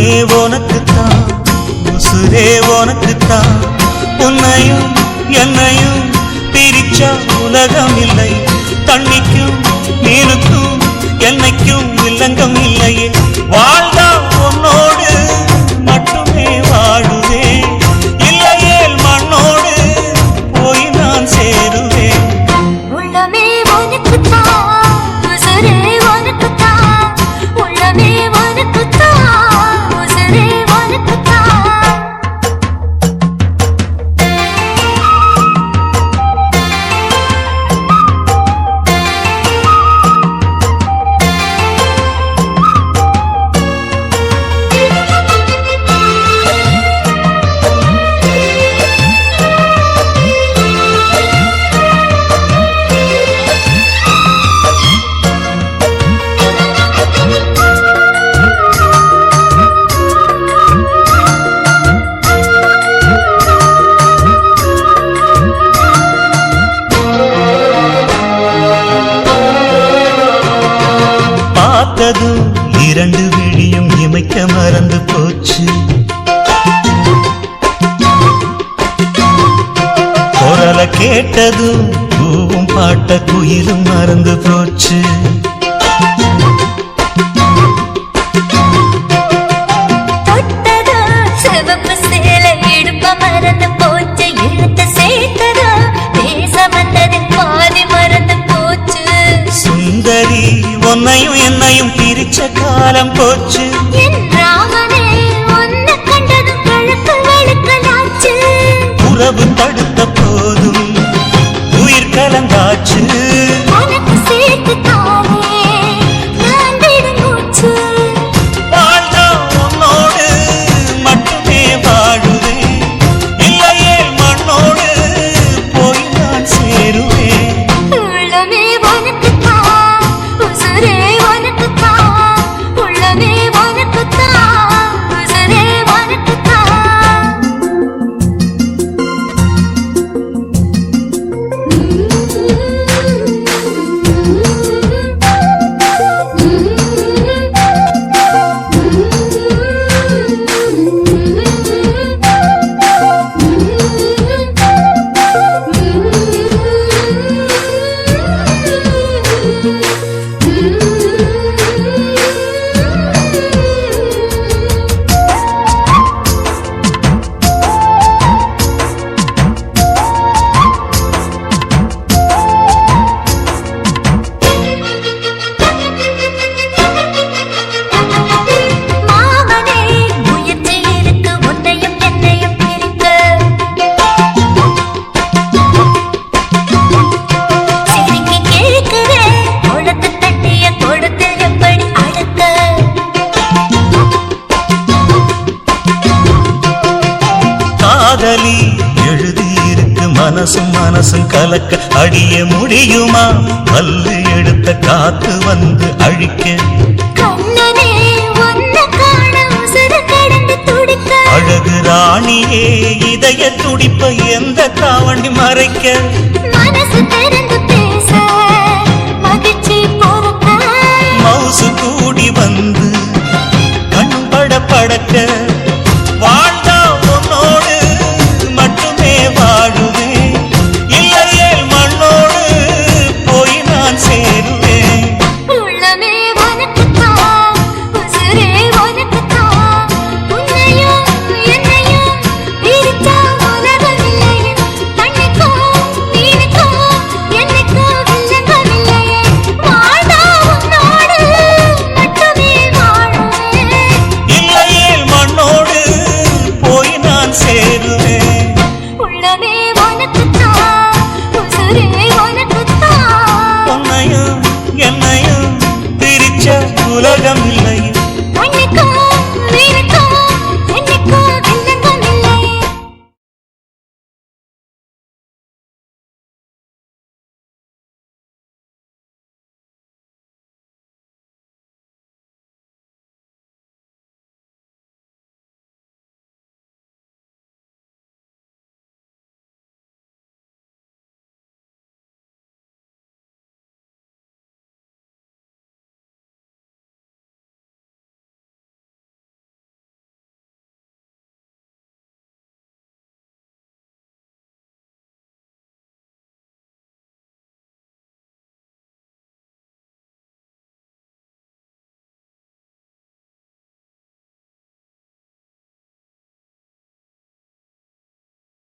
உயிரே உனக்குத்தான். உசுரே உனக்குத்தான். உன்னையும் என்னையும் பிரிச்சா உலகம் இல்லை. தண்ணிக்கும் நீருக்கும் என்னைக்கும் இல்லங்கம் இல்லையே. வாழ்ந்தா கேட்டதும் பூவும் பாட்ட குயிலும் மறந்து போச்சு. பாதி உன்னையும் என்னையும் பிரிச்ச காலம் போச்சு. உறவு தடுத்த உயிர் கலந்தாச்சு மனசும் மனசும் கலக்க அடிய முடியுமா? பல்லு எடுத்த காத்து வந்து அழிக்க. அழகு ராணியே இதய துடிப்ப எந்த காவண்டி மறைக்க? மனசு திறந்து உலகம்